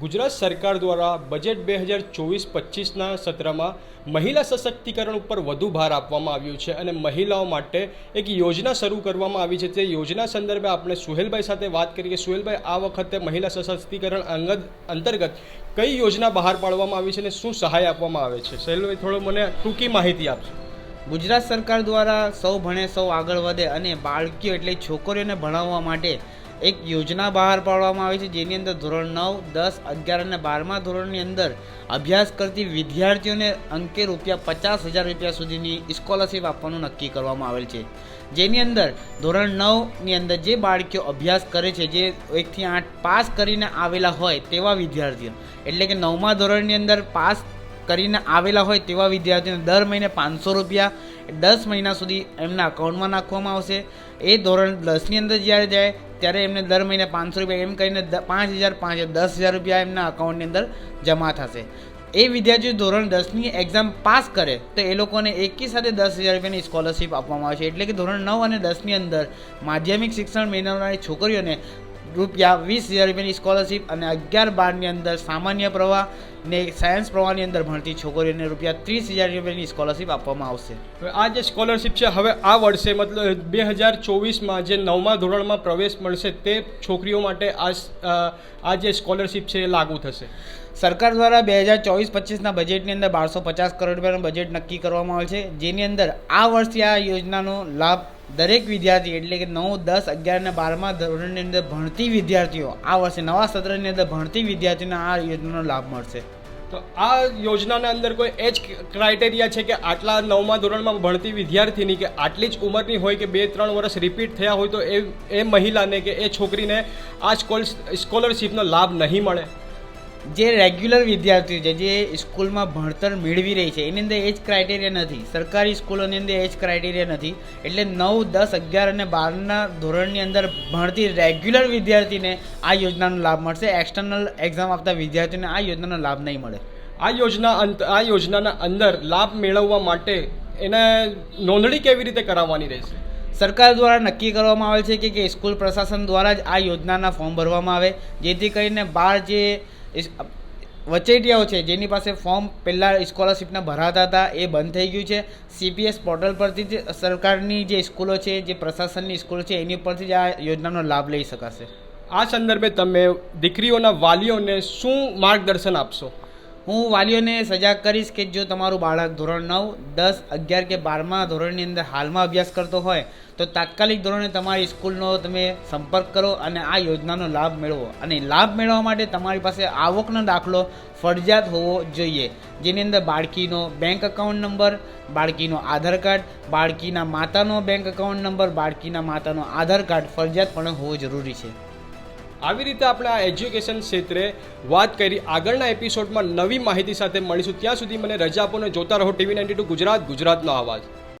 ગુજરાત સરકાર દ્વારા બજેટ બે હજાર ચોવીસ પચીસના સત્રમાં મહિલા સશક્તિકરણ ઉપર વધુ ભાર આપવામાં આવ્યું છે અને મહિલાઓ માટે એક યોજના શરૂ કરવામાં આવી છે. તે યોજના સંદર્ભે આપણે સુહેલભાઈ સાથે વાત કરીએ. સુહેલભાઈ, આ વખતે મહિલા સશક્તિકરણ અંગત અંતર્ગત કઈ યોજના બહાર પાડવામાં આવી છે અને શું સહાય આપવામાં આવે છે? સુહેલભાઈ, થોડો મને ટૂંકી માહિતી આપશો. ગુજરાત સરકાર દ્વારા સૌ ભણે સૌ આગળ વધે અને બાળકીઓ એટલે છોકરીઓને ભણાવવા માટે એક યોજના બહાર પાડવામાં આવી છે, જેની અંદર ધોરણ નવ, દસ, અગિયાર અને બારમા ધોરણની અંદર અભ્યાસ કરતી વિદ્યાર્થીઓને અંકે રૂપિયા પચાસ હજાર રૂપિયા સુધીની સ્કોલરશીપ આપવાનું નક્કી કરવામાં આવેલ છે. જેની અંદર ધોરણ નવની અંદર જે બાળકીઓ અભ્યાસ કરે છે, જે એકથી આઠ પાસ કરીને આવેલા હોય તેવા વિદ્યાર્થીઓ, એટલે કે નવમા ધોરણની અંદર પાસ કરીને આવેલા હોય તેવા વિદ્યાર્થીઓને દર મહિને પાંચસો રૂપિયા દસ મહિના સુધી એમના અકાઉન્ટમાં નાખવામાં આવશે. એ ધોરણ દસની અંદર જ્યારે જાય, ત્યારે એમને દર મહિને પાંચસો રૂપિયા એમ કરીને પાંચ હજાર પાંચ હજાર, દસ હજાર રૂપિયા એમના અકાઉન્ટની અંદર જમા થશે. એ વિદ્યાર્થીઓ ધોરણ દસની એક્ઝામ પાસ કરે, તો એ લોકોને એકી સાથે દસ હજાર રૂપિયાની સ્કોલરશીપ આપવામાં આવે છે. એટલે કે ધોરણ નવ અને દસની અંદર માધ્યમિક શિક્ષણ મેળવનારી છોકરીઓને રૂપિયા વીસ હજાર રૂપિયાની સ્કોલરશીપ અને અગિયાર બારની અંદર સામાન્ય પ્રવાહ ને સાયન્સ પ્રવાહની અંદર ભણતી છોકરીઓને રૂપિયા ત્રીસ હજાર રૂપિયાની સ્કોલરશીપ આપવામાં આવશે. આ જે સ્કોલરશિપ છે, હવે આ વર્ષે મતલબ બે હજાર ચોવીસમાં જે નવમા ધોરણમાં પ્રવેશ મળશે તે છોકરીઓ માટે આ આ જે સ્કોલરશીપ છે એ લાગુ થશે. સરકાર દ્વારા બે હજાર ચોવીસ પચીસના બજેટની અંદર બારસો પચાસ કરોડ રૂપિયાનું બજેટ નક્કી કરવામાં આવે છે. જેની અંદર આ વર્ષે આ યોજનાનો લાભ દરેક વિદ્યાર્થી એટલે કે નવ, દસ, અગિયાર અને બારમા ધોરણની અંદર ભણતી વિદ્યાર્થીઓ, આ વર્ષે નવા સત્રની અંદર ભણતી વિદ્યાર્થીઓને આ યોજનાનો લાભ મળશે. તો આ યોજનાના અંદર કોઈ એજ ક્રાઇટેરિયા છે કે આટલા નવમા ધોરણમાં ભણતી વિદ્યાર્થીની કે આટલી જ ઉંમરની હોય કે બે, ત્રણ વર્ષ રિપીટ થયા હોય તો એ એ મહિલાને કે એ છોકરીને આ સ્કોલરશિપનો લાભ નહીં મળે? જે રેગ્યુલર વિદ્યાર્થીઓ છે, જે સ્કૂલમાં ભણતર મેળવી રહી છે, એની અંદર એજ ક્રાઇટેરિયા નથી. સરકારી સ્કૂલોની અંદર એજ ક્રાઇટેરિયા નથી. એટલે નવ, દસ, અગિયાર અને બારના ધોરણની અંદર ભણતી રેગ્યુલર વિદ્યાર્થીને આ યોજનાનો લાભ મળશે. એક્સટર્નલ એક્ઝામ આપતા વિદ્યાર્થીઓને આ યોજનાનો લાભ નહીં મળે. આ યોજના આ યોજનાના અંદર લાભ મેળવવા માટે એને નોંધણી કેવી રીતે કરાવવાની રહેશે? સરકાર દ્વારા નક્કી કરવામાં આવે છે કે કે સ્કૂલ પ્રશાસન દ્વારા જ આ યોજનાના ફોર્મ ભરવામાં આવે. જેથી કરીને બહાર જે વચેટિયાઓ છે, જેની પાસે ફોર્મ પહેલાં સ્કોલરશિપના ભરાતા હતા, એ બંધ થઈ ગયું છે. સીપીએસ પોર્ટલ પરથી જ સરકારની જે સ્કૂલો છે, જે પ્રશાસનની સ્કૂલો છે, એની ઉપરથી જ આ યોજનાનો લાભ લઈ શકાશે. આ સંદર્ભે તમે દીકરીઓના વાલીઓને શું માર્ગદર્શન આપશો? હું વાલીઓને સજાગ કરીશ કે જો તમારું બાળક ધોરણ નવ, દસ, અગિયાર કે બારમા ધોરણની અંદર હાલમાં અભ્યાસ કરતો હોય, તો તાત્કાલિક ધોરણે તમારી સ્કૂલનો તમે સંપર્ક કરો અને આ યોજનાનો લાભ મેળવો. અને લાભ મેળવવા માટે તમારી પાસે આવકનો દાખલો ફરજિયાત હોવો જોઈએ, જેની અંદર બાળકીનો બેંક એકાઉન્ટ નંબર, બાળકીનો આધાર કાર્ડ, બાળકીના માતાનો બેંક એકાઉન્ટ નંબર, બાળકીના માતાનો આધાર કાર્ડ ફરજિયાતપણે હોવો જરૂરી છે. આવી રીતે આપણે આ એજ્યુકેશન ક્ષેત્રે વાત કરી. આગળના એપિસોડમાં નવી માહિતી સાથે મળીશું. ત્યાં સુધી મને રજા આપોને જોતા રહો. ટીવી નાઇન્ટી ટુ ગુજરાત, ગુજરાતનો અવાજ